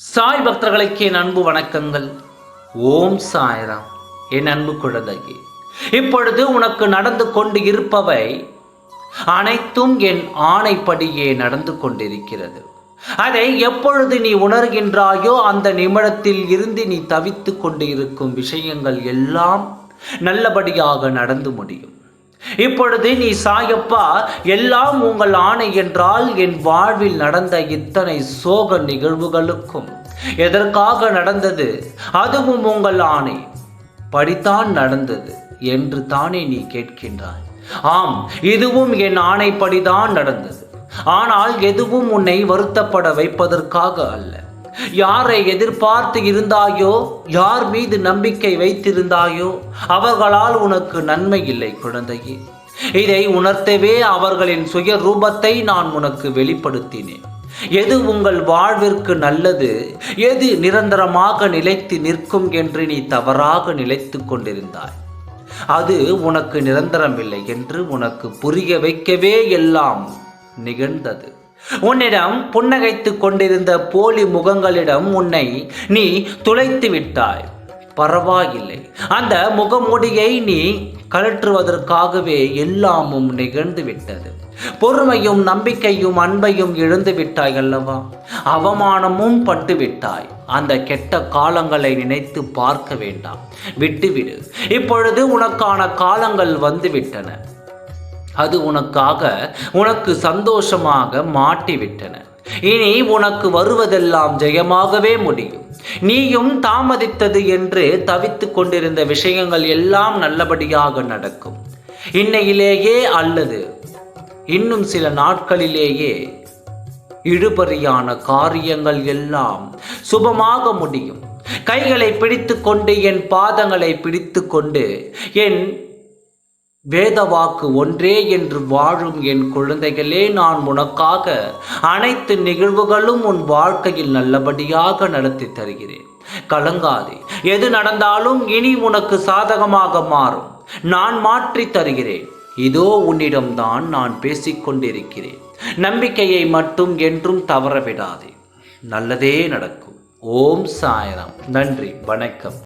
சாய் பக்தர்களுக்கு என் அன்பு வணக்கங்கள். ஓம் சாய்ராம். என் அன்பு குழந்தையே இப்பொழுது உனக்கு நடந்து கொண்டு இருப்பவை அனைத்தும் என் ஆணைப்படியே நடந்து கொண்டிருக்கிறது. அதை எப்பொழுது நீ உணர்கின்றாயோ அந்த நிமிடத்தில் இருந்து நீ தவித்து கொண்டு இருக்கும் விஷயங்கள் எல்லாம் நல்லபடியாக நடந்து முடியும். இப்பொழுது நீ சாயப்பா எல்லாம் உங்கள் ஆணை என்றால் என் வாழ்வில் நடந்த இத்தனை சோக நிகழ்வுகளுக்கும் எதற்காக நடந்தது? அதுவும் உங்கள் ஆணை. படித்தான் நடந்தது என்று தானே நீ கேட்கின்றாய். ஆம் இதுவும் என் ஆணைப்படிதான் நடந்தது. ஆனால் எதுவும் உன்னை வருத்தப்பட வைப்பதற்காக அல்ல. யாரை எதிர்பார்த்து இருந்தாயோ யார் மீது நம்பிக்கை வைத்திருந்தாயோ அவர்களால் உனக்கு நன்மை இல்லை குழந்தையே. இதை உணர்த்தவே அவர்களின் சுய ரூபத்தை நான் உனக்கு வெளிப்படுத்தினேன். எது உங்கள் வாழ்விற்கு நல்லது எது நிரந்தரமாக நிலைத்து நிற்கும் என்று நீ தவறாக நிலைத்து கொண்டிருந்தாய். அது உனக்கு நிரந்தரமில்லை என்று உனக்கு புரிய வைக்கவே எல்லாம் நிகழ்ந்தது. உன்னிடம் புன்னகைத்துக் கொண்டிருந்த போலி முகங்களிடம் உன்னை நீ துளைத்து விட்டாய். பரவாயில்லை. அந்த முகமுடியை நீ கழற்றுவதற்காகவே எல்லாமும் நிகழ்ந்து விட்டது. பொறுமையும் நம்பிக்கையும் அன்பையும் இழந்து விட்டாய் அல்லவா? அவமானமும் பட்டு விட்டாய். அந்த கெட்ட காலங்களை நினைத்து பார்க்க வேண்டாம். விட்டுவிடு. இப்பொழுது உனக்கான காலங்கள் வந்துவிட்டன அது உனக்காக உனக்கு சந்தோஷமாக மாட்டிவிட்டன. இனி உனக்கு வருவதெல்லாம் ஜெயமாகவே முடியும். நீயும் தாமதித்தது என்று தவித்து கொண்டிருந்த விஷயங்கள் எல்லாம் நல்லபடியாக நடக்கும். இன்னையிலேயே அல்லது இன்னும் சில நாட்களிலேயே இழுபறியான காரியங்கள் எல்லாம் சுபமாக முடியும். கைகளை பிடித்து கொண்டு என் பாதங்களை பிடித்து கொண்டு என் வேதவாக்கு ஒன்றே என்று வாழும் என் குழந்தைகளே நான் உனக்காக அனைத்து நிகழ்வுகளும் உன் வாழ்க்கையில் நல்லபடியாக நடத்தி தருகிறேன். கலங்காதே. எது நடந்தாலும் இனி உனக்கு சாதகமாக மாறும். நான் மாற்றி தருகிறேன். இதோ உன்னிடம்தான் நான் பேசிக்கொண்டிருக்கிறேன். நம்பிக்கையை மட்டும் என்றும் தவறவிடாதே. நல்லதே நடக்கும். ஓம் சாயனம் நன்றி. வணக்கம்.